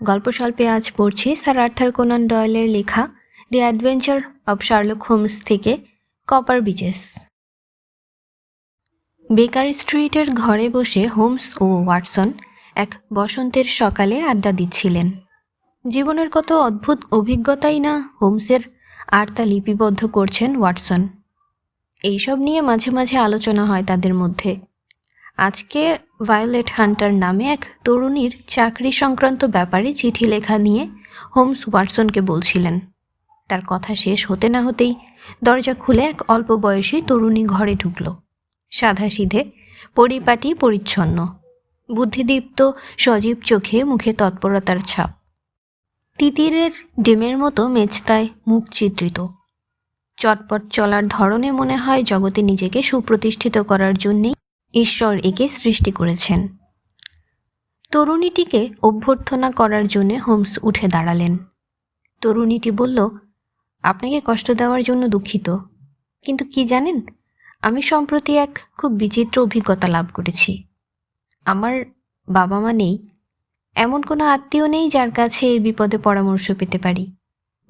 গল্প স্বল্পে আজ পড়ছি স্যার আর্থার কোনান ডয়েলের লেখা the adventure of Sherlock Holmes থেকে কপার বিচেস। বেকার স্ট্রিটের ঘরে বসে হোমস ও ওয়াটসন এক বসন্তের সকালে আড্ডা দিচ্ছিলেন। জীবনের কত অদ্ভুত অভিজ্ঞতাই না হোমসের আর তা লিপিবদ্ধ করছেন ওয়াটসন। এইসব নিয়ে মাঝে মাঝে আলোচনা হয় তাদের মধ্যে। আজকে ভায়োলেট হান্টার নামে এক তরুণীর চাকরি সংক্রান্ত ব্যাপারে চিঠি লেখা নিয়ে হোমস ওয়াটসনকে বলছিলেন। তার কথা শেষ হতে না হতেই দরজা খুলে এক অল্প বয়সী তরুণী ঘরে ঢুকল। সাধাসিধে পরিপাটি, পরিচ্ছন্ন। বুদ্ধিদীপ্ত, সজীব চোখে মুখে তৎপরতার ছাপ। তিতিরের ডিমের মতো মেচতায় মুখ চিত্রিত। চটপট চলার ধরনে মনে হয় জগতে নিজেকে সুপ্রতিষ্ঠিত করার জন্যেই ঈশ্বর একে সৃষ্টি করেছেন। তরুণীটিকে অভ্যর্থনা করার জন্য হোমস উঠে দাঁড়ালেন। তরুণীটি বলল, আপনাকে কষ্ট দেওয়ার জন্য দুঃখিত, কিন্তু কি জানেন, আমি সম্প্রতি এক খুব বিচিত্র অভিজ্ঞতা লাভ করেছি। আমার বাবা মা নেই, এমন কোনো আত্মীয় নেই যার কাছে এই বিপদে পরামর্শ পেতে পারি।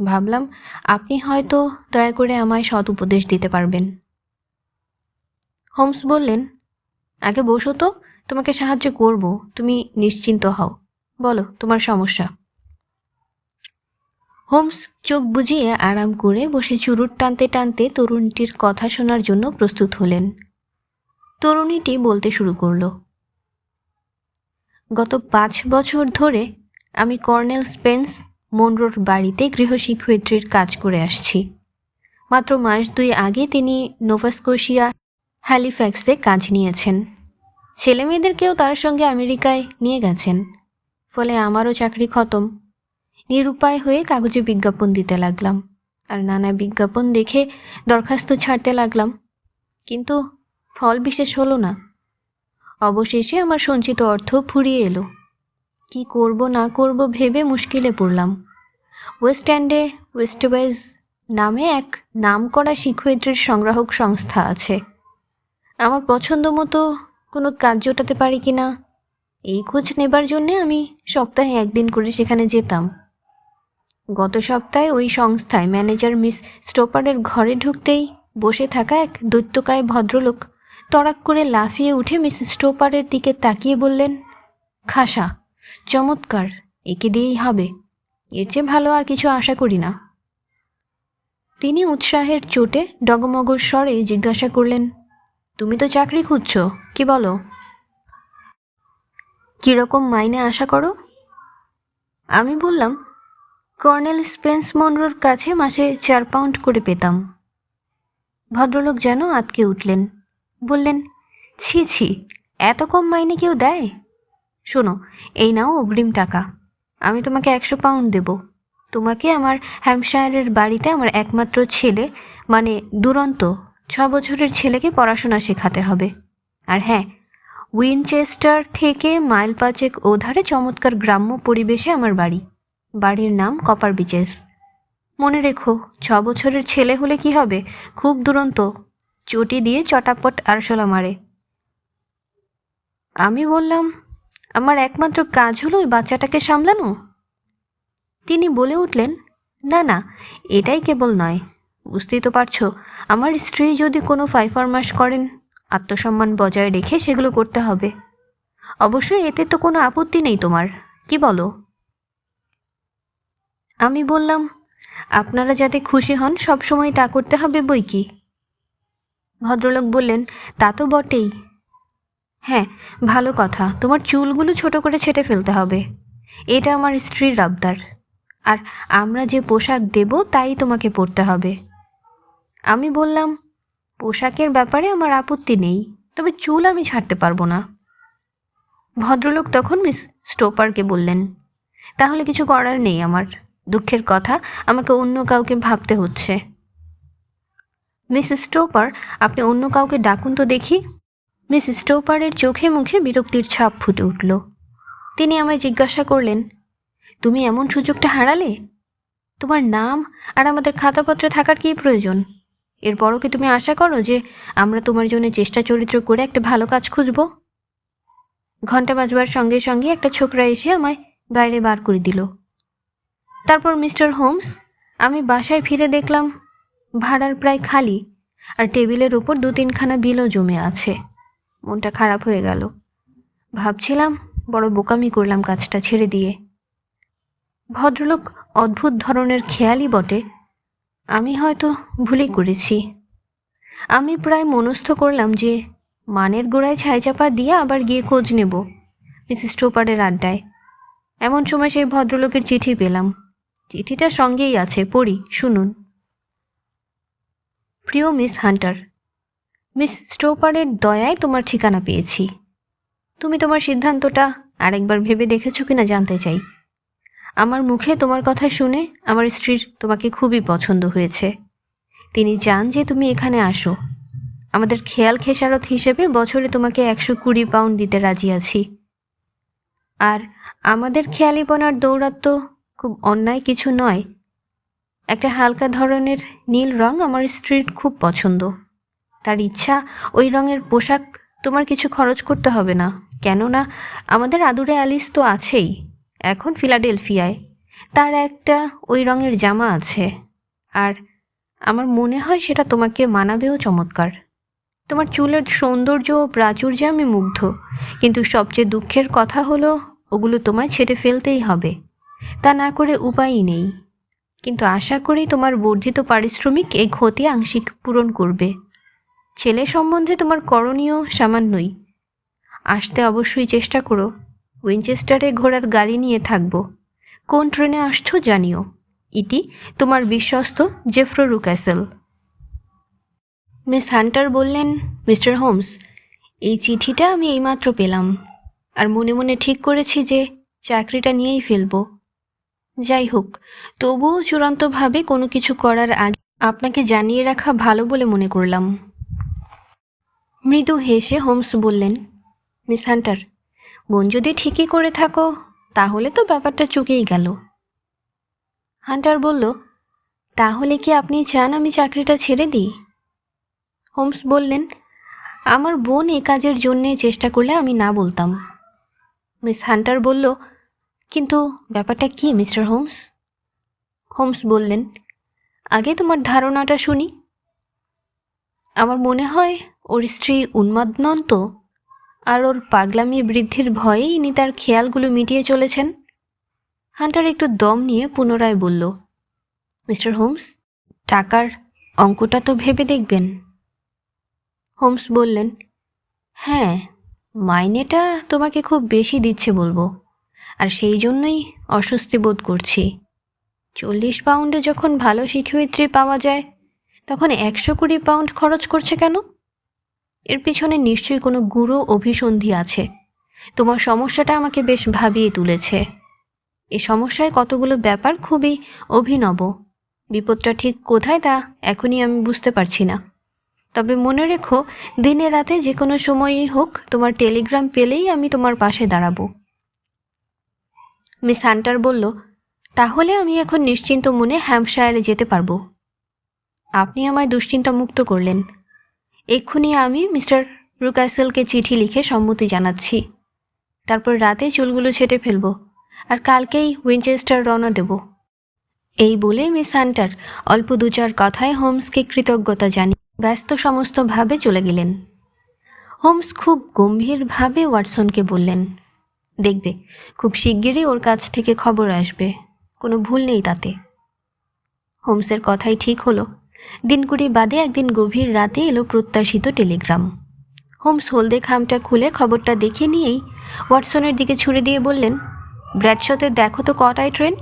ভাবলাম, আপনি হয়তো দয়া করে আমায় সৎ উপদেশ দিতে পারবেন। হোমস বললেন আগে বসো তো, তোমাকে সাহায্য করব, তুমি নিশ্চিন্ত হও। বলো, তোমার সমস্যা? হোমস চোখ বুজিয়ে আরাম করে বসে চুরুট টানতে টানতে তরুণীটির কথা শোনার জন্য প্রস্তুত হলেন। তরুণীটি বলতে শুরু করল, গত পাঁচ বছর ধরে আমি কর্নেল স্পেন্স মনরোর বাড়িতে গৃহশিক্ষয়িত্রীর কাজ করে আসছি। মাত্র মাস দুই আগে তিনি নোভাস্কোশিয়া হ্যালিফ্যাক্সে কাজ নিয়েছেন। ছেলে মেয়েদেরকেও তার সঙ্গে আমেরিকায় নিয়ে গেছেন। ফলে আমারও চাকরি খতম। নিরুপায় হয়ে কাগজে বিজ্ঞাপন দিতে লাগলাম। আর নানা বিজ্ঞাপন দেখে দরখাস্ত ছাড়তে লাগলাম। কিন্তু ফল বিশেষ হলো না। অবশেষে আমার সঞ্চিত অর্থ ফুরিয়ে এলো। কি করব না করব ভেবে মুশকিলে পড়লাম। ওয়েস্ট এন্ডে ওয়েস্টওয়েজ নামে এক নামকরা শিক্ষয়িত্রীর সংগ্রাহক সংস্থা আছে। আমার পছন্দ মতো কোনো কাজ জোটাতে পারি কি না এই খোঁজ নেবার জন্যে আমি সপ্তাহে একদিন করে সেখানে যেতাম। গত সপ্তাহে ওই সংস্থায় ম্যানেজার মিস স্টোপারের ঘরে ঢুকতেই বসে থাকা এক দৈত্যকায় ভদ্রলোক তড়াক করে লাফিয়ে উঠে মিস স্টোপারের দিকে তাকিয়ে বললেন, খাসা, চমৎকার, একে দিয়েই হবে। এর চেয়ে ভালো আর কিছু আশা করি না। তিনি উৎসাহের চোটে ডগমগর স্বরে জিজ্ঞাসা করলেন তুমি তো চাকরি খুঁজছো, কি বলো? কীরকম মাইনে আশা করো? আমি বললাম, কর্নেল স্পেন্স মনরোর কাছে মাসে চার পাউন্ড করে পেতাম। ভদ্রলোক যেন আতকে উঠলেন, বললেন, ছি ছি, এত কম মাইনে কেউ দেয়? শোনো, এই নাও অগ্রিম টাকা, আমি তোমাকে একশো পাউন্ড দেব। তোমাকে আমার হ্যাম্পশায়ারের বাড়িতে আমার একমাত্র ছেলে মানে দুরন্ত ছ বছরের ছেলেকে পড়াশোনা শেখাতে হবে। আর হ্যাঁ উইনচেস্টার থেকে মাইল পাঁচেক ওধারে চমৎকার গ্রাম্য পরিবেশে আমার বাড়ি। বাড়ির নাম কপার বিচেস। মনে রেখো, ছ বছরের ছেলে হলে কি হবে? খুব দুরন্ত। চটি দিয়ে চটাপট আরশোলা মারে। আমি বললাম, আমার একমাত্র কাজ হলো ওই বাচ্চাটাকে সামলানো? তিনি বলে উঠলেন, না না, এটাই কেবল নয়। বুঝতেই তো পারছ? আমার স্ত্রী যদি কোনো ফাইফরমাস করেন, আত্মসম্মান বজায় রেখে সেগুলো করতে হবে। অবশ্যই এতে তো কোনো আপত্তি নেই তোমার, কি বলো? আমি বললাম, আপনারা যাতে খুশি হন সবসময় তা করতে হবে বই কি? ভদ্রলোক বললেন, তা তো বটেই। হ্যাঁ ভালো কথা। তোমার চুলগুলো ছোট করে ছেটে ফেলতে হবে। এটা আমার স্ত্রীর আবদার। আর আমরা যে পোশাক দেব, তাই তোমাকে পরতে হবে। আমি বললাম, পোশাকের ব্যাপারে আমার আপত্তি নেই, তবে চুল আমি ছাড়তে পারব না। ভদ্রলোক তখন মিস স্টোপারকে বললেন, তাহলে কিছু করার নেই আমার, দুঃখের কথা, আমাকে অন্য কাউকে ভাবতে হচ্ছে। মিস স্টোপার, আপনি অন্য কাউকে ডাকুন তো দেখি। মিস স্টোপারের চোখে মুখে বিরক্তির ছাপ ফুটে উঠল। তিনি আমায় জিজ্ঞাসা করলেন, তুমি এমন সুযোগটা হারালে? তোমার নাম আর আমাদের খাতাপত্রে থাকার কী প্রয়োজন? এরপরও কি তুমি আশা করো যে আমরা তোমার জন্য চেষ্টা চরিত্র করে একটা ভালো কাজ খুঁজব? ঘণ্টা বাজবার সঙ্গে সঙ্গে একটা ছোকরা এসে আমায় বাইরে বার করে দিল। তারপর মিস্টার হোমস, আমি বাসায় ফিরে দেখলাম ভাড়ার প্রায় খালি আর টেবিলের উপর দু তিনখানা বিলও জমে আছে। মনটা খারাপ হয়ে গেল। ভাবছিলাম বড় বোকামি করলাম কাজটা ছেড়ে দিয়ে। ভদ্রলোক অদ্ভুত ধরনের খেয়ালই বটে। আমি হয়তো ভুলই করেছি। আমি প্রায় মনস্থ করলাম যে মানের গোড়ায় ছাইচাপা দিয়ে আবার গিয়ে খোঁজ নেব মিসেস টোপারের আড্ডায়। এমন সময় সেই ভদ্রলোকের চিঠি পেলাম। চিঠিটা সঙ্গেই আছে, পড়ি, শুনুন। প্রিয় মিস হান্টার, মিস স্টোপারের দয়ায় তোমার ঠিকানা পেয়েছি। তুমি তোমার সিদ্ধান্তটা আরেকবার ভেবে দেখেছ কিনা জানতে চাই। আমার মুখে তোমার কথা শুনে আমার স্ত্রীর তোমাকে খুবই পছন্দ হয়েছে। তিনি চান যে তুমি এখানে আসো। আমাদের খেয়াল খেসারত হিসেবে বছরে তোমাকে একশো কুড়ি পাউন্ড দিতে রাজি আছি। আর আমাদের খেয়ালিপনার দৌরাত্ম খুব অন্যায় কিছু নয়। একটা হালকা ধরনের নীল রং আমার স্ত্রীর খুব পছন্দ। তার ইচ্ছা, ওই রঙের পোশাক তোমার কিছু খরচ করতে হবে না। কেননা আমাদের আদুরে অ্যালিস তো আছেই। এখন ফিলাডেলফিয়ায়। তার একটা ওই রঙের জামা আছে। আর আমার মনে হয় সেটা তোমাকে মানাবেও চমৎকার। তোমার চুলের সৌন্দর্য ও প্রাচুর্যে আমি মুগ্ধ। কিন্তু সবচেয়ে দুঃখের কথা হলো, ওগুলো তোমায় ছেড়ে ফেলতেই হবে। তা না করে উপায়ই নেই। কিন্তু আশা করি তোমার বর্ধিত পারিশ্রমিক এই ক্ষতি আংশিক পূরণ করবে। ছেলে সম্বন্ধে তোমার করণীয় সামান্যই। আসতে অবশ্যই চেষ্টা করো। উইনচেস্টারে ঘোড়ার গাড়ি নিয়ে থাকব। কোন ট্রেনে আসছো জানিও। ইতি, তোমার বিশ্বস্ত জেফ্রো রুক্যাসেল। মিস হান্টার বললেন, মিস্টার হোমস, এই চিঠিটা আমি এইমাত্র পেলাম। আর মনে মনে ঠিক করেছি যে চাকরিটা নিয়েই ফেলব। যাই হোক, তবুও চূড়ান্তভাবে কোনো কিছু করার আগে আপনাকে জানিয়ে রাখা ভালো বলে মনে করলাম। মৃদু হেসে হোমস বললেন, মিস হান্টার বোন যদি ঠিকই করে থাকো, তাহলে তো ব্যাপারটা চুকেই গেল। হান্টার বলল, তাহলে কি আপনি চান আমি চাকরিটা ছেড়ে দিই? হোমস বললেন, আমার বোন এ কাজের জন্যে চেষ্টা করলে আমি না বলতাম। মিস হান্টার বলল, কিন্তু ব্যাপারটা কি, মিস্টার হোমস? হোমস বললেন, আগে তোমার ধারণাটা শুনি। আমার মনে হয় ওর স্ত্রী উন্মাদ নন তো আর ওর পাগলামি বৃদ্ধির ভয়েই ইনি তার খেয়ালগুলো মিটিয়ে চলেছেন। হান্টার একটু দম নিয়ে পুনরায় বলল, মিস্টার হোমস, টাকার অঙ্কটা তো ভেবে দেখবেন। হোমস বললেন হ্যাঁ মাইনেটা তোমাকে খুব বেশি দিচ্ছে বলব, আর সেই জন্যই অস্বস্তি বোধ করছি। চল্লিশ পাউন্ডে যখন ভালো শিক্ষয়িত্রী পাওয়া যায়, তখন একশো কুড়ি পাউন্ড খরচ করছে কেন? এর পিছনে নিশ্চয়ই কোনো গুরু অভিসন্ধি আছে। তোমার সমস্যাটা আমাকে বেশ ভাবিয়ে তুলেছে। এ সমস্যায় কতগুলো ব্যাপার খুবই অভিনব। বিপদটা ঠিক কোথায় তা এখনই আমি বুঝতে পারছি না। তবে মনে রেখো, দিনে রাতে যে কোনো সময়ই হোক, তোমার টেলিগ্রাম পেলেই আমি তোমার পাশে দাঁড়াবো। মিস হান্টার বলল, তাহলে আমি এখন নিশ্চিন্ত মনে হ্যাম্পশায়ারে যেতে পারব। আপনি আমায় দুশ্চিন্তা মুক্ত করলেন। এক্ষুনি আমি মিস্টার রুকাসেলকে চিঠি লিখে সম্মতি জানাচ্ছি। তারপর রাতে চুলগুলো ছেটে ফেলব আর কালকেই উইনচেস্টার রওনা দেব। এই বলে মিস হান্টার অল্প দু চার কথায় হোমসকে কৃতজ্ঞতা জানি ব্যস্ত সমস্তভাবে চলে গেলেন। হোমস খুব গম্ভীরভাবে ওয়াটসনকে বললেন, দেখবে, খুব শিগগিরই ওর কাছ থেকে খবর আসবে। কোনো ভুল নেই তাতে। হোমসের কথাই ঠিক হলো। দিন কুড়ি বাদে একদিন গভীর রাতে এলো প্রত্যাশিত টেলিগ্রাম। হোমস হলদে খামটা খুলে খবরটা দেখে নিয়েই ওয়াটসনের দিকে ছুড়ে দিয়ে বললেন, ব্র্যাডশতে দেখো তো কটায় ট্রেন?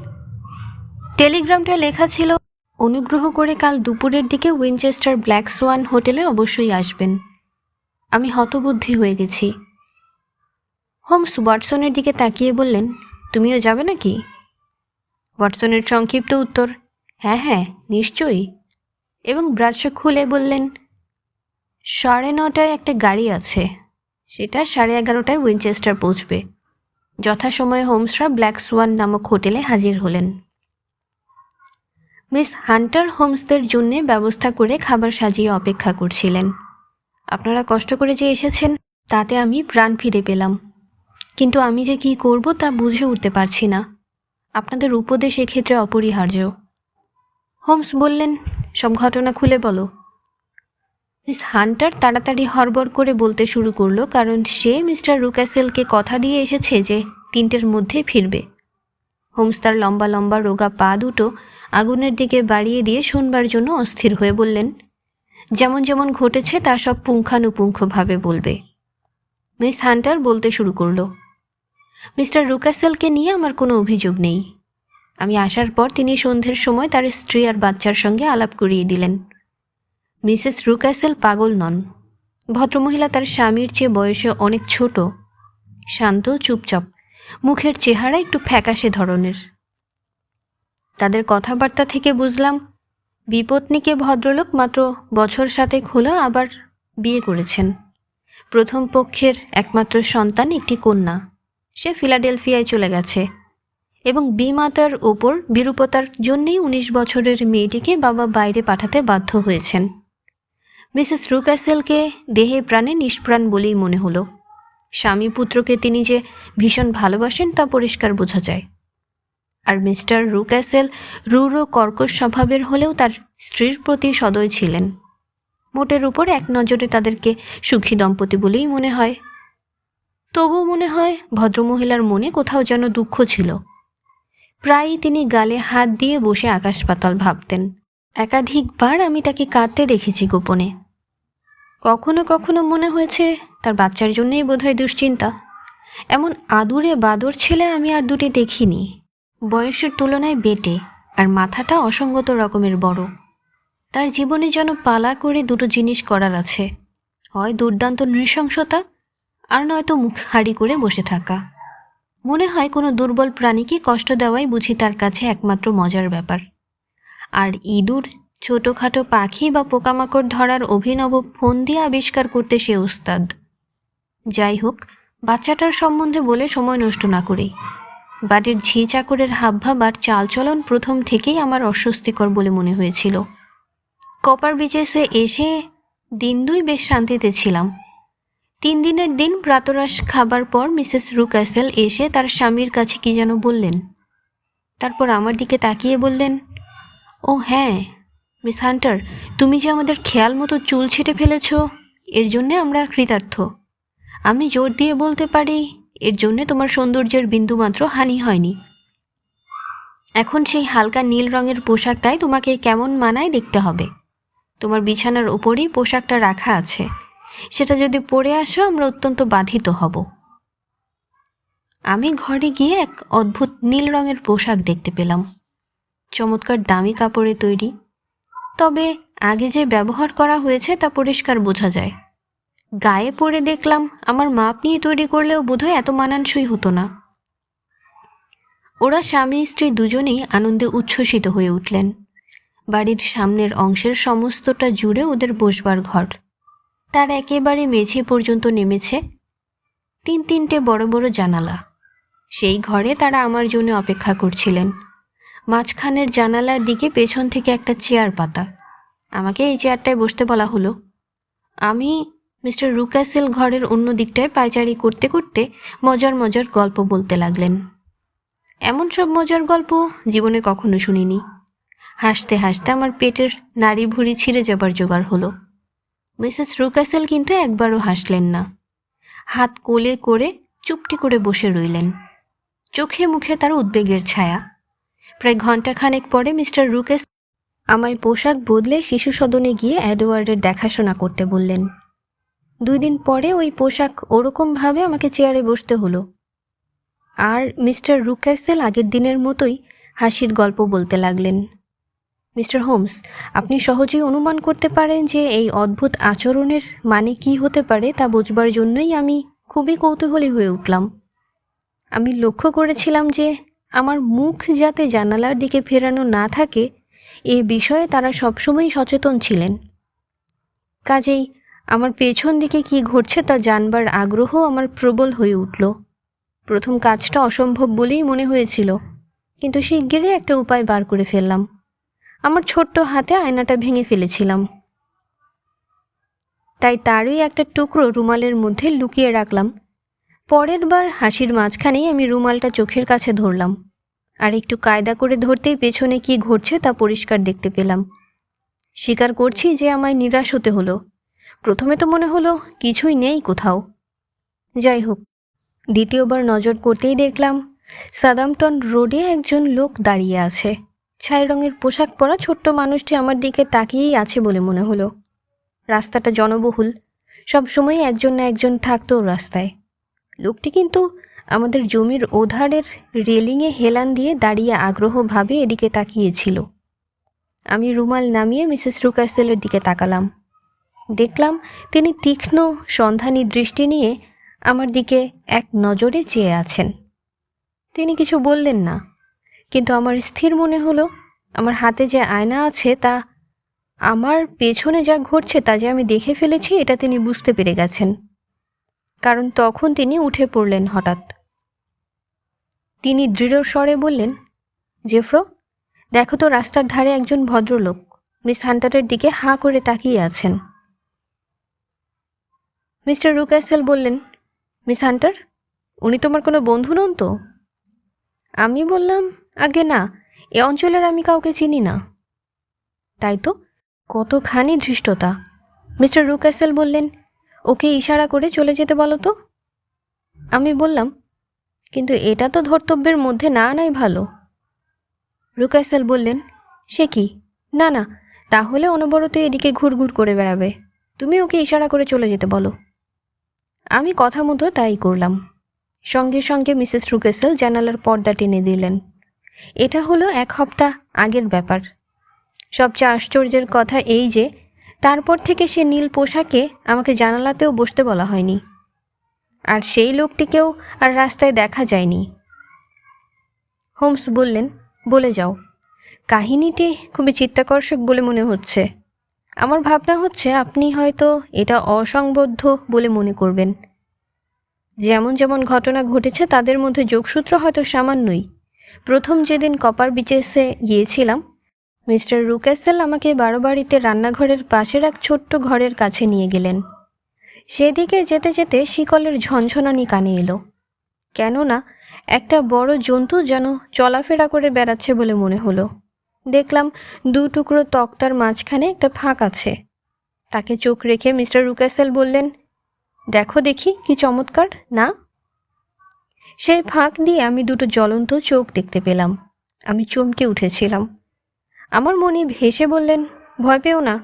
টেলিগ্রামটা লেখা ছিল, অনুগ্রহ করে কাল দুপুরের দিকে উইনচেস্টার ব্ল্যাক সোয়ান হোটেলে অবশ্যই আসবেন। আমি হতবুদ্ধি হয়ে গেছি। হোমস ওয়াটসনের দিকে তাকিয়ে বললেন, তুমিও যাবে নাকি? ওয়াটসনের সংক্ষিপ্ত উত্তর হ্যাঁ হ্যাঁ নিশ্চয়ই। এবং ব্রাশ খুলে বললেন, সাড়ে নটায় একটা গাড়ি আছে। সেটা সাড়ে এগারোটায় উইনচেস্টার পৌঁছবে। যথাসময়ে হোমসরা ব্ল্যাক সোয়ান নামক হোটেলে হাজির হলেন। মিস হান্টার হোমসদের জন্যে ব্যবস্থা করে খাবার সাজিয়ে অপেক্ষা করছিলেন। আপনারা কষ্ট করে যে এসেছেন, তাতে আমি প্রাণ ফিরে পেলাম। কিন্তু আমি যে কি করব তা বুঝে উঠতে পারছি না। আপনাদের উপদেশ এক্ষেত্রে অপরিহার্য। হোমস বললেন, সব ঘটনা খুলে বলো। মিস হান্টার তাড়াতাড়ি হড়বড় করে বলতে শুরু করল, কারণ সে মিস্টার রুকাসেলকে কথা দিয়ে এসেছে যে তিনটের মধ্যে ফিরবে। হোমস তার লম্বা লম্বা রোগা পা দুটো আগুনের দিকে বাড়িয়ে দিয়ে শুনবার জন্য অস্থির হয়ে বললেন, যেমন যেমন ঘটেছে, তা সব পুঙ্খানুপুঙ্খভাবে বলবে। মিস হান্টার বলতে শুরু করল, মিস্টার রুকাসেলকে নিয়ে আমার কোনো অভিযোগ নেই। আমি আসার পর তিনি সন্ধ্যের সময় তার স্ত্রী আর বাচ্চার সঙ্গে আলাপ করিয়ে দিলেন। মিসেস রুকাসেল পাগল নন। ভদ্রমহিলা তার স্বামীর চেয়ে বয়সে অনেক ছোট, শান্ত চুপচাপ। মুখের চেহারা একটু ফ্যাকাশে ধরনের। তাদের কথাবার্তা থেকে বুঝলাম, বিপত্নীকে ভদ্রলোক মাত্র বছর সাথে খোলা আবার বিয়ে করেছেন। প্রথম পক্ষের একমাত্র সন্তান একটি কন্যা। সে ফিলাডেলফিয়ায় চলে গেছে। এবং বিমাতার ওপর বিরূপতার জন্যেই উনিশ বছরের মেয়েটিকে বাবা বাইরে পাঠাতে বাধ্য হয়েছেন। মিসেস রুক্যাসেলকে দেহে প্রাণে নিষ্প্রাণ বলেই মনে হলো। স্বামী পুত্রকে তিনি যে ভীষণ ভালোবাসেন তা পরিষ্কার বোঝা যায়। আর মিস্টার রুক্যাসেল রুড়ো কর্কশ স্বভাবের হলেও তার স্ত্রীর প্রতি সদয় ছিলেন। মোটের উপর এক নজরে তাদেরকে সুখী দম্পতি বলেই মনে হয়। তবু মনে হয় ভদ্রমহিলার মনে কোথাও যেন দুঃখ ছিল। প্রায়ই তিনি গালে হাত দিয়ে বসে আকাশ পাতাল ভাবতেন। একাধিকবার আমি তাকে কাঁদতে দেখেছি গোপনে। কখনো কখনো মনে হয়েছে, তার বাচ্চার জন্যই বোধহয় দুশ্চিন্তা। এমন আদুরে বাদর ছেলে আমি আর দুটি দেখিনি। বয়সের তুলনায় বেটে আর মাথাটা অসঙ্গত রকমের বড়। তার জীবনে যেন পালা করে দুটো জিনিস করার আছে। হয় দুর্দান্ত নৃশংসতা, আর নয়তো মুখ হাড়ি করে বসে থাকা। মনে হয় কোনো দুর্বল প্রাণীকে কষ্ট দেওয়াই বুঝি তার কাছে একমাত্র মজার ব্যাপার। আর ইঁদুর, ছোটোখাটো পাখি বা পোকামাকড় ধরার অভিনব ফোন দিয়ে আবিষ্কার করতে সে উস্তাদ যাই হোক, বাচ্চাটার সম্বন্ধে বলে সময় নষ্ট না করি বাড়ির ঝি চাকরের হাবভাব আর চালচলন প্রথম থেকেই আমার অস্বস্তিকর বলে মনে হয়েছিল। কপার বিচেসে এসে দিন দুই বেশ শান্তিতে ছিলাম। তিন দিনের দিন প্রাতরাশ খাবার পর মিসেস রুকাসেল এসে তার স্বামীর কাছে কি যেন বললেন। তারপর আমার দিকে তাকিয়ে বললেন, ও হ্যাঁ মিস হান্টার, তুমি যে আমাদের খেয়াল মতো চুল ছেটে ফেলেছ, এর জন্যে আমরা কৃতার্থ। আমি জোর দিয়ে বলতে পারি, এর জন্যে তোমার সৌন্দর্যের বিন্দুমাত্র হানি হয়নি। এখন সেই হালকা নীল রঙের পোশাকটাই তোমাকে কেমন মানায় দেখতে হবে। তোমার বিছানার ওপরেই পোশাকটা রাখা আছে। সেটা যদি পরে আসো, আমরা অত্যন্ত বাধিত হব। আমি ঘরে গিয়ে এক অদ্ভুত নীল রঙের পোশাক দেখতে পেলাম। চমৎকার দামি কাপড়ে তৈরি। তবে আগে যে ব্যবহার করা হয়েছে তা পরিষ্কার বোঝা যায়। গায়ে পরে দেখলাম, আমার মাপ নিয়ে তৈরি করলেও বোধহয় এত মানানসই হতো না। ওরা স্বামী স্ত্রী দুজনেই আনন্দে উচ্ছ্বসিত হয়ে উঠলেন। বাড়ির সামনের অংশের সমস্তটা জুড়ে ওদের বসবার ঘর। তার একেবারে মেঝে পর্যন্ত নেমেছে তিন তিনটে বড় বড় জানালা। সেই ঘরে তারা আমার জন্য অপেক্ষা করছিলেন। মাঝখানের জানালার দিকে পেছন থেকে একটা চেয়ার পাতা। আমাকে এই চেয়ারটায় বসতে বলা হলো। আমি মিস্টার রুকাসেল ঘরের অন্য দিকটায় পায়চারি করতে করতে মজার মজার গল্প বলতে লাগলেন। এমন সব মজার গল্প জীবনে কখনো শুনিনি। হাসতে হাসতে আমার পেটের নাড়ি ভুড়ি ছিঁড়ে যাবার জোগাড় হলো। মিসেস রুকাসেল কিন্তু একবারও হাসলেন না। হাত কোলে করে, চুপটি করে বসে রইলেন। চোখে মুখে তার উদ্বেগের ছায়া। প্রায় ঘন্টাখানেক পরে মিস্টার রুকেস আমায় পোশাক বদলে শিশু সদনে গিয়ে অ্যাডওয়ার্ডের দেখাশোনা করতে বললেন। দুই দিন পরে ওই পোশাক ওরকমভাবে আমাকে চেয়ারে বসতে হলো। আর মিস্টার রুকাসেল আগের দিনের মতোই হাসির গল্প বলতে লাগলেন। মিস্টার হোমস, আপনি সহজেই অনুমান করতে পারেন যে এই অদ্ভুত আচরণের মানে কি হতে পারে তা বুঝবার জন্যই আমি খুবই কৌতূহলী হয়ে উঠলাম। আমি লক্ষ্য করেছিলাম যে আমার মুখ যাতে জানালার দিকে ফেরানো না থাকে, এ বিষয়ে তারা সবসময় সচেতন ছিলেন। কাজেই আমার পেছন দিকে কি ঘটছে তা জানবার আগ্রহ আমার প্রবল হয়ে উঠল। প্রথম কাজটা অসম্ভব বলেই মনে হয়েছিল, কিন্তু শিগগিরই একটা উপায় বার করে ফেললাম। আমার ছোট্ট হাতে আয়নাটা ভেঙে ফেলেছিলাম। তাই তারই একটা টুকরো রুমালের মধ্যে লুকিয়ে রাখলাম। পরের বার হাসির মাঝখানেই আমি রুমালটা চোখের কাছে ধরলাম। আর একটু কায়দা করে ধরতেই পেছনে কি ঘটছে তা পরিষ্কার দেখতে পেলাম। স্বীকার করছি যে আমায় নিরাশ হতে হলো। প্রথমে তো মনে হলো কিছুই নেই কোথাও। যাই হোক, দ্বিতীয়বার নজর করতেই দেখলাম সাদামটন রোডে একজন লোক দাঁড়িয়ে আছে। ছাই রঙের পোশাক পরা ছোট্ট মানুষটি আমার দিকে তাকিয়েই আছে বলে মনে হলো। রাস্তাটা জনবহুল। সবসময় একজন না একজন থাকতো রাস্তায়। লোকটি কিন্তু আমাদের জমির ওধারের রেলিংয়ে হেলান দিয়ে দাঁড়িয়ে আগ্রহভাবে এদিকে তাকিয়েছিল। আমি রুমাল নামিয়ে মিসেস রুকাসেলের দিকে তাকালাম। দেখলাম তিনি তীক্ষ্ণ সন্ধানী দৃষ্টি নিয়ে আমার দিকে এক নজরে চেয়ে আছেন। তিনি কিছু বললেন না। কিন্তু আমার স্থির মনে হলো, আমার হাতে যে আয়না আছে তা, আমার পেছনে যা ঘটছে তা যে আমি দেখে ফেলেছি, এটা তিনি বুঝতে পেরে গেছেন। কারণ তখন তিনি উঠে পড়লেন হঠাৎ। তিনি দৃঢ় স্বরে বললেন, জেফ্রো, দেখো তো রাস্তার ধারে একজন ভদ্রলোক, মিস হান্টারের দিকে হাঁ করে তাকিয়ে আছেন। মিস্টার রুকাসেল বললেন, মিস হান্টার, উনি তোমার কোনো বন্ধু নন তো? আমি বললাম আগে না, এ অঞ্চলের আমি কাউকে চিনি না। তাই তো, কতখানি ধৃষ্টতা। মিস্টার রুকাসেল বললেন, ওকে ইশারা করে চলে যেতে বলো তো? আমি বললাম, কিন্তু এটা তো ধর্তব্যের মধ্যে না নাই ভালো। রুকাসেল বললেন, সে কি? না না, তাহলে অনবরত এদিকে ঘুরঘুর করে বেড়াবে। তুমি ওকে ইশারা করে চলে যেতে বলো। আমি কথা মতো তাই করলাম। সঙ্গে সঙ্গে মিসেস রুকেসেল জানালার পর্দা টেনে দিলেন। এটা হলো এক সপ্তাহ আগের ব্যাপার। সবচেয়ে আশ্চর্যের কথা এই যে, তারপর থেকে সে নীল পোশাকে আমাকে জানালাতেও বসতে বলা হয়নি। আর সেই লোকটিকেও আর রাস্তায় দেখা যায়নি। হোমস বললেন, বলে যাও। কাহিনীটি খুবই চিত্তাকর্ষক বলে মনে হচ্ছে। আমার ভাবনা হচ্ছে আপনি হয়তো এটা অসংবদ্ধ বলে মনে করবেন। যেমন যেমন ঘটনা ঘটেছে, তাদের মধ্যে যোগসূত্র হয়তো সামান্যই। প্রথম যেদিন কপার বিচেসে গিয়েছিলাম, মিস্টার রুকেসেল আমাকে বারো বাড়িতে রান্নাঘরের পাশের এক ছোট্ট ঘরের কাছে নিয়ে গেলেন। সেদিকে যেতে যেতে শিকলের ঝনঝনানি কানে এলো। কেননা, একটা বড় জন্তু যেন চলাফেরা করে বেড়াচ্ছে বলে মনে হলো। দেখলাম দু টুকরো তক্তার মাঝখানে একটা ফাঁক আছে। তাকে চোখ রেখে মিস্টার রুকাসেল বললেন, দেখো দেখি, কি চমৎকার, না? সেই ফাঁক দিয়ে আমি দুটো জ্বলন্ত চোখ দেখতে পেলাম। আমি চমকে উঠেছিলাম। আমার মনে ভেসে বললেন, ভয় পেও না।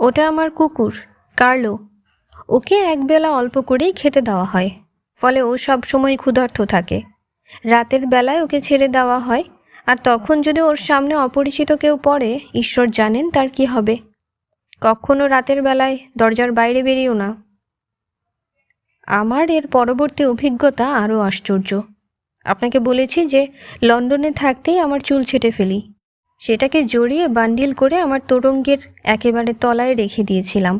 ওটা আমার কুকুর, কার্লো। ওকে একবেলা অল্প করেই খেতে দেওয়া হয়। ফলে ও সব সময় ক্ষুধার্ত থাকে। রাতের বেলায় ওকে ছেড়ে দেওয়া হয়। আর তখন যদি ওর সামনে অপরিচিত কেউ পড়ে, ঈশ্বর জানেন তার কি হবে। কখনো রাতের বেলায় দরজার বাইরে বেরিয়েও না। আমার এর পরবর্তী অভিজ্ঞতা আরও আশ্চর্য। আপনাকে বলেছি যে, লন্ডনে থাকতেই আমার চুল ছেটে ফেলি। সেটাকে জড়িয়ে বান্ডিল করে আমার তোরঙ্গের একেবারে তলায় রেখে দিয়েছিলাম।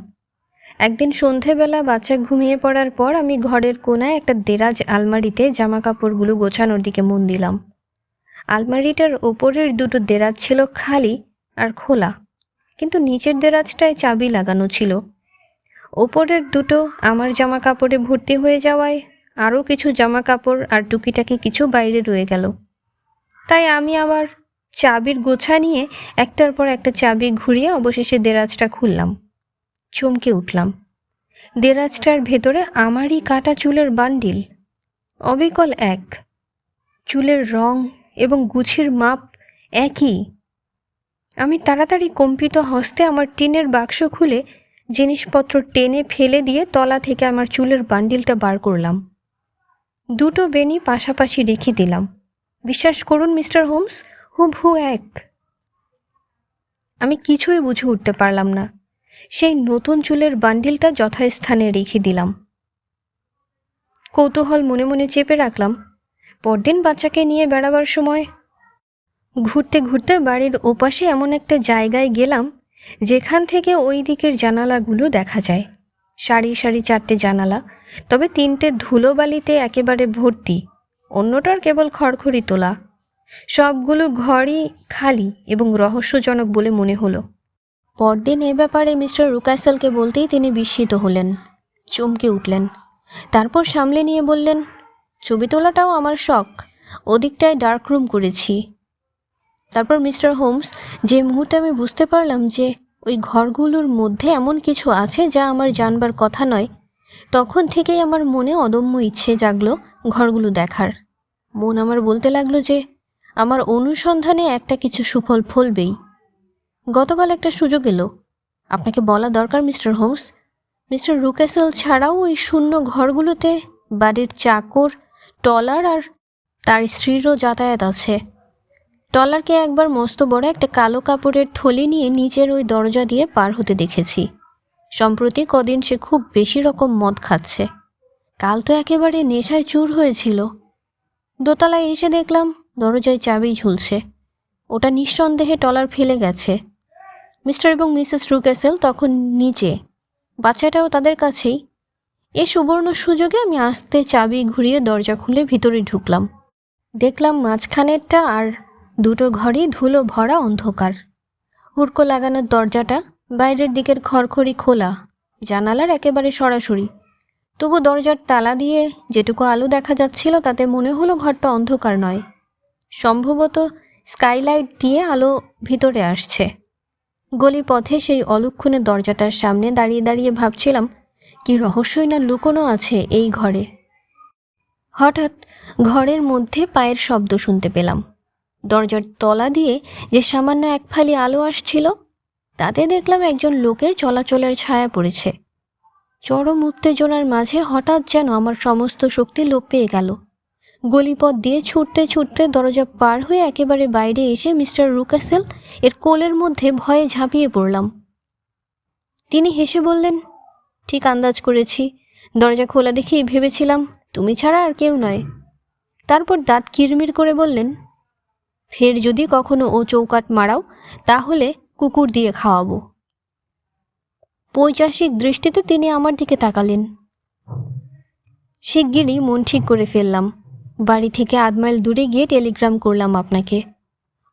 একদিন সন্ধেবেলা বাচ্চা ঘুমিয়ে পড়ার পর আমি ঘরের কোনায় একটা দেরাজ আলমারিতে জামা কাপড়গুলো গোছানোর দিকে মন দিলাম। আলমারিটার ওপরের দুটো দেরাজ ছিল খালি আর খোলা, কিন্তু নিচের দেরাজটায় চাবি লাগানো ছিল। ওপরের দুটো আমার জামা কাপড়ে ভর্তি হয়ে যাওয়ায় আরও কিছু জামা কাপড় আর টুকিটাকি কিছু বাইরে রয়ে গেল। তাই আমি আবার চাবির গোছা নিয়ে একটার পর একটা চাবি ঘুরিয়ে অবশেষে দেরাজটা খুললাম। চমকে উঠলাম। দেরাজটার ভেতরে আমারই কাটা চুলের বান্ডিল। অবিকল এক। চুলের রং এবং গুছির মাপ একই। আমি তাড়াতাড়ি কম্পিত হস্তে আমার টিনের বাক্স খুলে জিনিসপত্র টেনে ফেলে দিয়ে তলা থেকে আমার চুলের বান্ডিলটা বার করলাম। দুটো বেনি পাশাপাশি রেখে দিলাম। বিশ্বাস করুন, মিস্টার হোমস, হুবহু এক। আমি কিছুই বুঝে উঠতে পারলাম না। সেই নতুন চুলের বান্ডিলটা যথাস্থানে রেখে দিলাম। কৌতূহল মনে মনে চেপে রাখলাম, পরদিন বাচ্চাকে নিয়ে বেড়াবার সময়। ঘুরতে ঘুরতে বাড়ির ওপাশে এমন একটা জায়গায় গেলাম যেখান থেকে ওই দিকের জানালাগুলো দেখা যায়। সারি সারি চারটে জানালা, তবে তিনটে ধুলোবালিতে একেবারে ভর্তি, অন্যটার কেবল খড়খড়ি তোলা। সবগুলো ঘরই খালি এবং রহস্যজনক বলে মনে হলো। পরদিন এ ব্যাপারে মিস্টার রুকাসেলকে বলতেই তিনি বিস্মিত হলেন, চমকে উঠলেন। তারপর সামলে নিয়ে বললেন, ছবি তোলাটাও আমার শখ। ওদিকটায় ডার্ক রুম করেছি। তারপর মিস্টার হোমস, যে মুহূর্তে আমি বুঝতে পারলাম যে ওই ঘরগুলোর মধ্যে এমন কিছু আছে যা আমার জানবার কথা নয়, তখন থেকেই আমার মনে অদম্য ইচ্ছে জাগলো ঘরগুলো দেখার। মন আমার বলতে লাগল যে আমার অনুসন্ধানে একটা কিছু সুফল ফলবেই। গতকাল একটা সুযোগ এলো। আপনাকে বলা দরকার, মিস্টার হোমস। মিস্টার রুকেসেল ছাড়াও ওই শূন্য ঘরগুলোতে বাড়ির চাকর, টলার আর তার স্ত্রীরও যাতায়াত আছে। টলারকে একবার মস্ত বড় একটা কালো কাপড়ের থলি নিয়ে নিচের ওই দরজা দিয়ে পার হতে দেখেছি। সম্প্রতি কদিন সে খুব বেশি রকম মদ খাচ্ছে। কাল তো একেবারে নেশায় চুর হয়েছিল। দোতলায় এসে দেখলাম দরজায় চাবি ঝুলছে। ওটা নিঃসন্দেহে টলার ফেলে গেছে। মিস্টার এবং মিসেস রুকেসেল তখন নিচে। বাচ্চাটাও তাদের কাছেই। এ সুবর্ণ সুযোগে আমি আস্তে চাবি ঘুরিয়ে দরজা খুলে ভিতরে ঢুকলাম। দেখলাম মাঝখানেরটা আর দুটো ঘরই ধুলো ভরা অন্ধকার। হুড়কো লাগানোর দরজাটা বাইরের দিকের খড়খড়ি খোলা, জানালার একেবারে সরাসরি। তবু দরজার তালা দিয়ে যেটুকু আলো দেখা যাচ্ছিল, তাতে মনে হলো ঘরটা অন্ধকার নয়। সম্ভবত স্কাইলাইট দিয়ে আলো ভিতরে আসছে। গলি পথে সেই অলক্ষণে দরজাটার সামনে দাঁড়িয়ে দাঁড়িয়ে ভাবছিলাম, কি রহস্যই না লুকোনো আছে এই ঘরে। হঠাৎ ঘরের মধ্যে পায়ের শব্দ শুনতে পেলাম। দরজার তলা দিয়ে যে সামান্য এক ফালি আলো আসছিল, তাতে দেখলাম একজন লোকের চলাচলের ছায়া পড়েছে। চরম উত্তেজনার মাঝে হঠাৎ যেন আমার সমস্ত শক্তি লোপ পেয়ে গেল। গলিপথ দিয়ে ছুটতে ছুটতে দরজা পার হয়ে একেবারে বাইরে এসে মিস্টার রুকাসেল এর কোলের মধ্যে ভয়ে ঝাঁপিয়ে পড়লাম। তিনি হেসে বললেন, ঠিক আন্দাজ করেছি। দরজা খোলা দেখেই ভেবেছিলাম তুমি ছাড়া আর কেউ নয়। তারপর দাঁত কিরমির করে বললেন ফের যদি কখনো ও চৌকাট মারাও, তাহলে কুকুর দিয়ে খাওয়াবো। পৈচাসিক দৃষ্টিতে তিনি আমার দিকে তাকালেন। শিগগিরই মন ঠিক করে ফেললাম। বাড়ি থেকে আধ মাইল দূরে গিয়ে টেলিগ্রাম করলাম আপনাকে।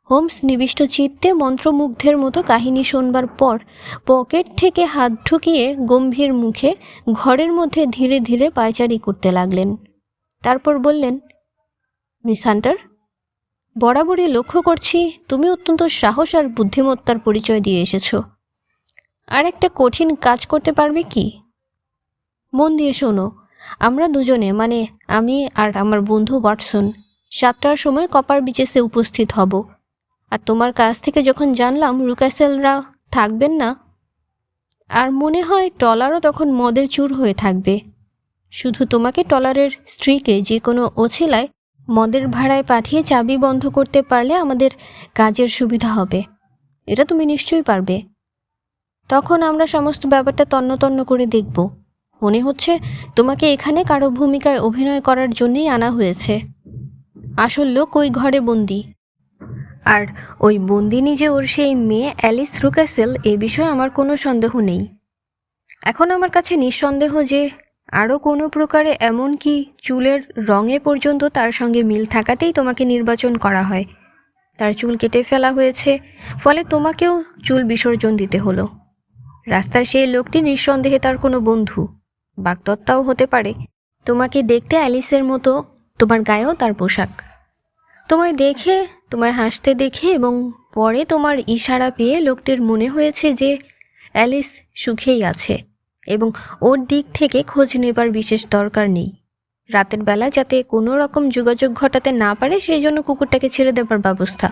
হোমস নিবিষ্ট চিত্তে মন্ত্রমুগ্ধের মতো কাহিনী শোনবার পর পকেট থেকে হাত ঢুকিয়ে গম্ভীর মুখে ঘরের মধ্যে ধীরে ধীরে পায়চারি করতে লাগলেন। তারপর বললেন, মিস হান্টার বরাবরই লক্ষ্য করছি তুমি অত্যন্ত সাহস আর বুদ্ধিমত্তার পরিচয় দিয়ে এসেছ। আর একটা কঠিন কাজ করতে পারবে কি? মন দিয়ে শোনো, আমরা দুজনে মানে আমি আর আমার বন্ধু ওয়াটসন, সাতটার সময় কপার বিচেসে উপস্থিত হব। আর তোমার কাছ থেকে যখন জানলাম রুকাসেলরা থাকবেন না, আর মনে হয় টলারও তখন মদে চুর হয়ে থাকবে। শুধু তোমাকে টলারের স্ত্রীকে যে কোনো ওছিলায় মদের ভাড়ায় পাঠিয়ে চাবি বন্ধ করতে পারলে আমাদের কাজের সুবিধা হবে। এটা তুমি নিশ্চয়ই পারবে। তখন আমরা সমস্ত ব্যাপারটা তন্ন তন্ন করে দেখব। মনে হচ্ছে তোমাকে এখানে কারও ভূমিকায় অভিনয় করার জন্যই আনা হয়েছে। আসল লোক ওই ঘরে বন্দি। আর ওই বন্দিনী যে ওর সেই মেয়ে অ্যালিস রুকাসেল, এ বিষয়ে আমার কোনো সন্দেহ নেই। এখন আমার কাছে নিঃসন্দেহ যে আরও কোনো প্রকারে এমনকি চুলের রঙে পর্যন্ত তার সঙ্গে মিল থাকাতেই তোমাকে নির্বাচন করা হয়? তার চুল কেটে ফেলা হয়েছে, ফলে তোমাকেও চুল বিসর্জন দিতে হলো। রাস্তার সেই লোকটি নিঃসন্দেহে তার কোনো বন্ধু, বাগদত্তাও হতে পারে। তোমাকে দেখতে অ্যালিসের মতো, তোমার গায়েও তার পোশাক। তোমায় দেখে, তোমায় হাসতে দেখে এবং পরে তোমার ইশারা পেয়ে লোকটির মনে হয়েছে যে অ্যালিস সুখেই আছে। এবং ওর দিক থেকে খোঁজ নেবার বিশেষ দরকার নেই। রাতের বেলা যাতে কোনো রকম যোগাযোগ ঘটাতে না পারে, সেই জন্য কুকুরটাকে ছেড়ে দেবার ব্যবস্থা।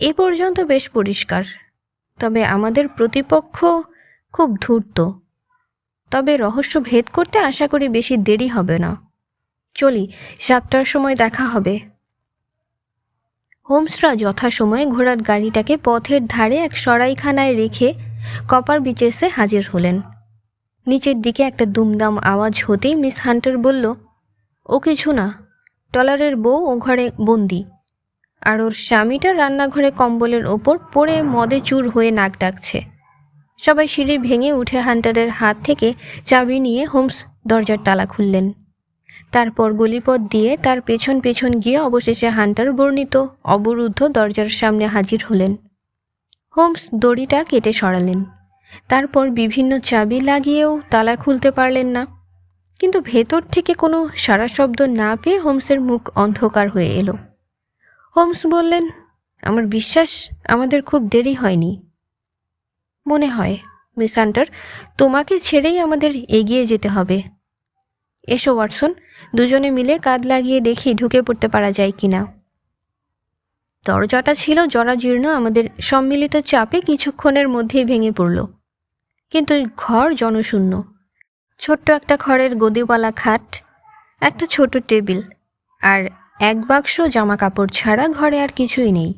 এ পর্যন্ত বেশ পরিষ্কার। তবে আমাদের প্রতিপক্ষ খুব ধূর্ত। তবে রহস্য ভেদ করতে আশা করি বেশি দেরি হবে না। চলি, সাতটার সময় দেখা হবে। হোমসরা যথাসময়ে ঘোড়ার গাড়িটাকে পথের ধারে এক সরাইখানায় রেখে কপার বিচেসে হাজির হলেন। নিচের দিকে একটা দুমদাম আওয়াজ হতেই মিস হান্টার বলল, ও কিছু না, টলারের বউ ও ঘরে বন্দি। আর ওর স্বামীটা রান্নাঘরে কম্বলের ওপর পড়ে মদে চুর হয়ে নাক ডাকছে। সবাই সিঁড়ি ভেঙে উঠে হান্টারের হাত থেকে চাবি নিয়ে হোমস দরজার তালা খুললেন। তারপর গলিপথ দিয়ে তার পেছন পেছন গিয়ে অবশেষে হান্টার বর্ণিত অবরুদ্ধ দরজার সামনে হাজির হলেন। হোমস দড়িটা কেটে সরালেন। তারপর বিভিন্ন চাবি লাগিয়েও তালা খুলতে পারলেন না। কিন্তু ভেতর থেকে কোনো সারা শব্দ না পেয়ে হোমসের মুখ অন্ধকার হয়ে এলো। হোমস বললেন, আমার বিশ্বাস, আমাদের খুব দেরি হয়নি। মনে হয়, মিস হান্টার, তোমাকে ছেড়েই আমাদের এগিয়ে যেতে হবে। এসো, ওয়াটসন, দুজনে মিলে কাঁধ লাগিয়ে দেখি ঢুকে পড়তে পারা যায় কিনা। দরজাটা ছিল জরাজীর্ণ, আমাদের সম্মিলিত চাপে কিছুক্ষণের মধ্যেই ভেঙে পড়ল। কিন্তু ঘর জনশূন্য। ছোট্ট একটা ঘরের গদিওয়ালা খাট, একটা ছোট টেবিল আর এক বাক্স জামা কাপড় ছাড়া ঘরে আর কিছুই নেই।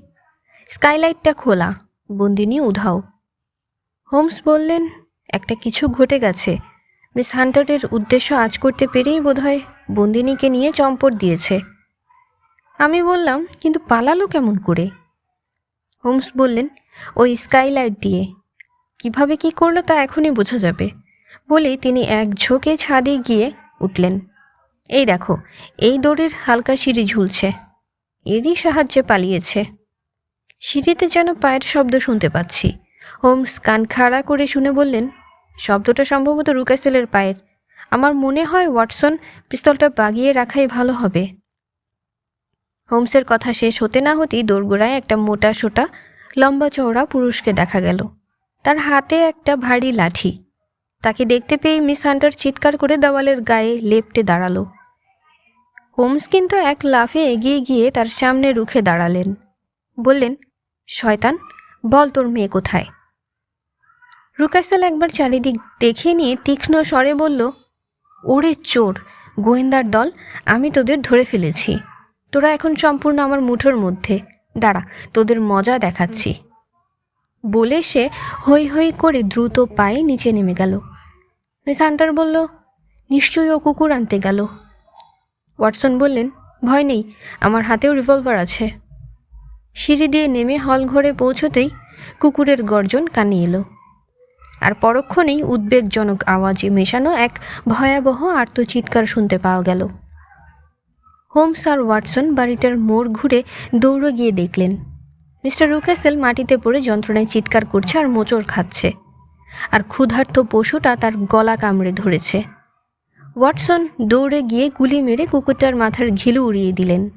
স্কাইলাইটটা খোলা, বন্দিনী উধাও। হোমস বললেন, একটা কিছু ঘটে গেছে। মিস হান্টারের উদ্দেশ্য আজ করতে পেরেই বোধহয় বন্দিনীকে নিয়ে চম্পট দিয়েছে। আমি বললাম, কিন্তু পালালো কেমন করে? হোমস বললেন, ওই স্কাইলাইট দিয়ে। কীভাবে কি করল তা এখনই বোঝা যাবে। বলেই তিনি এক ঝোঁকে ছাদে গিয়ে উঠলেন। এই দেখো, এই দড়ির হালকা সিঁড়ি ঝুলছে। এরই সাহায্যে পালিয়েছে। সিঁড়িতে যেন পায়ের শব্দ শুনতে পাচ্ছি। হোমস কান খাড়া করে শুনে বললেন, শব্দটা সম্ভবত রুকাসেলের পায়ের। আমার মনে হয় ওয়াটসন পিস্তলটা বাগিয়ে রাখাই ভালো হবে। হোমসের কথা শেষ হতে না হতেই দোরগোড়ায় একটা মোটা সোটা লম্বা চওড়া পুরুষকে দেখা গেল। তার হাতে একটা ভারী লাঠি। তাকে দেখতে পেয়ে মিস হান্টার চিৎকার করে দেওয়ালের গায়ে লেপটে দাঁড়াল। হোমস কিন্তু এক লাফে এগিয়ে গিয়ে তার সামনে রুখে দাঁড়ালেন। বললেন, শয়তান, বল তোর মেয়ে কোথায়? রুকাসেল একবার চারিদিক দেখে নিয়ে তীক্ষ্ণ স্বরে বলল, ওরে চোর, গোয়েন্দার দল, আমি তোদের ধরে ফেলেছি। তোরা এখন সম্পূর্ণ আমার মুঠোর মধ্যে। দাঁড়া, তোদের মজা দেখাচ্ছি। বলে সে হৈ হৈ করে দ্রুত পায়ে নিচে নেমে গেল। মিস হান্টার বলল, নিশ্চয়ই ও কুকুর আনতে গেল। ওয়াটসন বললেন, ভয় নেই, আমার হাতেও রিভলভার আছে। সিঁড়ি দিয়ে নেমে হল ঘরে পৌঁছতেই কুকুরের গর্জন কানে এলো। আর পরক্ষণেই উদ্বেগজনক আওয়াজে মেশানো এক ভয়াবহ আর্তচিৎকার শুনতে পাওয়া গেল। হোমস আর ওয়াটসন বাড়িটার মোড় ঘুরে দৌড়ে গিয়ে দেখলেন। মিস্টার রুকাসেল মাটিতে পড়ে যন্ত্রণায় চিৎকার করছে আর মোচড় খাচ্ছে। আর ক্ষুধার্ত পশুটা তার গলা কামড়ে ধরেছে। ওয়াটসন দৌড়ে গিয়ে গুলি মেরে কুকুরটার মাথার ঘিলু উড়িয়ে দিলেন।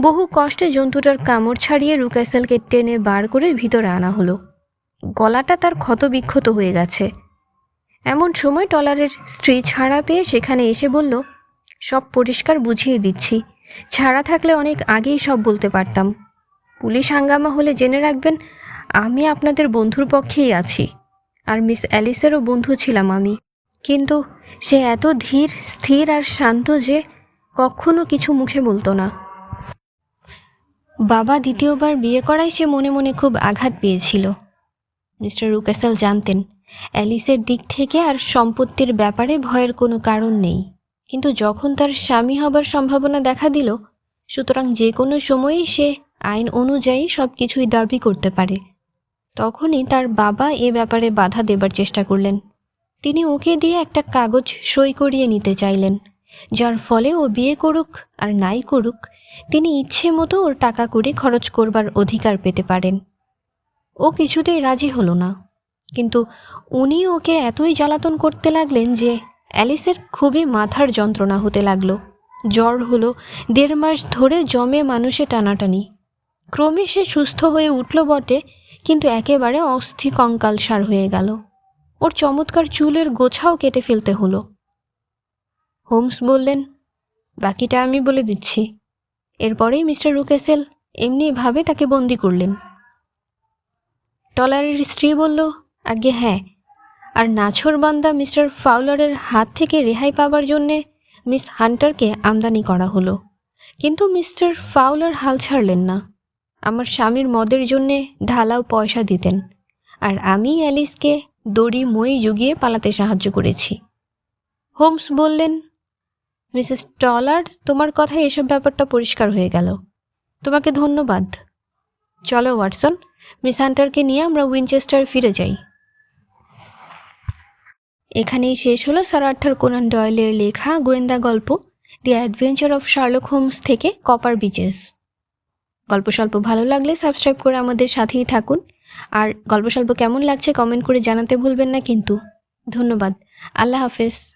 বহু কষ্টে জন্তুটার কামড় ছাড়িয়ে রুকাসেলকে টেনে বার করে ভিতরে আনা হলো। গলাটা তার ক্ষতবিক্ষত হয়ে গেছে। এমন সময় টলারের স্ত্রী ছাড়া পেয়ে সেখানে এসে বলল, সব পরিষ্কার বুঝিয়ে দিচ্ছি। ছাড়া থাকলে অনেক আগেই সব বলতে পারতাম। পুলিশ হাঙ্গামা হলে জেনে রাখবেন, আমি আপনাদের বন্ধুর পক্ষেই আছি। আর মিস অ্যালিসেরও বন্ধু ছিলাম আমি। কিন্তু সে এত ধীর, স্থির আর শান্ত যে কখনো কিছু মুখে বলতো না। বাবা দ্বিতীয়বার বিয়ে করায় সে মনে মনে খুব আঘাত পেয়েছিল। মিস্টার রুকাসেল জানতেন, অ্যালিসের দিক থেকে আর সম্পত্তির ব্যাপারে ভয়ের কোনো কারণ নেই। কিন্তু যখন তার স্বামী হবার সম্ভাবনা দেখা দিল, সুতরাং যে কোনো সময়ই সে আইন অনুযায়ী সব কিছুই দাবি করতে পারে। তখনই তার বাবা এ ব্যাপারে বাধা দেবার চেষ্টা করলেন। তিনি ওকে দিয়ে একটা কাগজ সই করিয়ে নিতে চাইলেন, যার ফলে ও বিয়ে করুক আর নাই করুক, তিনি ইচ্ছে মতো ওর টাকা করে খরচ করবার অধিকার পেতে পারেন। ও কিছুতেই রাজি হলো না, কিন্তু উনি ওকে এতই জ্বালাতন করতে লাগলেন যে অ্যালিসের খুবই মাথার যন্ত্রণা হতে লাগল। জ্বর হলো, দেড় মাস ধরে জমে মানুষে টানাটানি। ক্রমে সে সুস্থ হয়ে উঠল বটে, কিন্তু একেবারে অস্থি কঙ্কালসার হয়ে গেল। ওর চমৎকার চুলের গোছাও কেটে ফেলতে হলো। হোমস বললেন, বাকিটা আমি বলে দিচ্ছি। এরপরেই মিস্টার রুকেসেল এমনিভাবে তাকে বন্দি করলেন। টলারের স্ত্রী বলল আগে হ্যাঁ। আর নাছর বান্দা মিস্টার ফাউলারের হাত থেকে রেহাই পাবার জন্যে মিস হান্টারকে আমদানি করা হলো। কিন্তু মিস্টার ফাউলার হাল ছাড়লেন না। আমার স্বামীর মদের জন্যে ঢালাও পয়সা দিতেন, আর আমি অ্যালিসকে দড়ি মই জুগিয়ে পালাতে সাহায্য করেছি। হোমস বললেন, মিসেস টলার তোমার কথায় এসব ব্যাপারটা পরিষ্কার হয়ে গেল। তোমাকে ধন্যবাদ। চলো, ওয়াটসন, মিস হান্টারকে নিয়ে আমরা উইনচেস্টার ফিরে যাই। এখানেই শেষ হলো স্যার আর্থার কোনান ডয়েলের লেখা গোয়েন্দা গল্প the adventure of Sherlock Holmes থেকে কপার বিচেস। গল্প স্বল্প ভালো লাগলে সাবস্ক্রাইব করে আমাদের সাথেই থাকুন। আর গল্প স্বল্প কেমন লাগছে কমেন্ট করে জানাতে ভুলবেন না কিন্তু। ধন্যবাদ। আল্লাহ হাফেজ।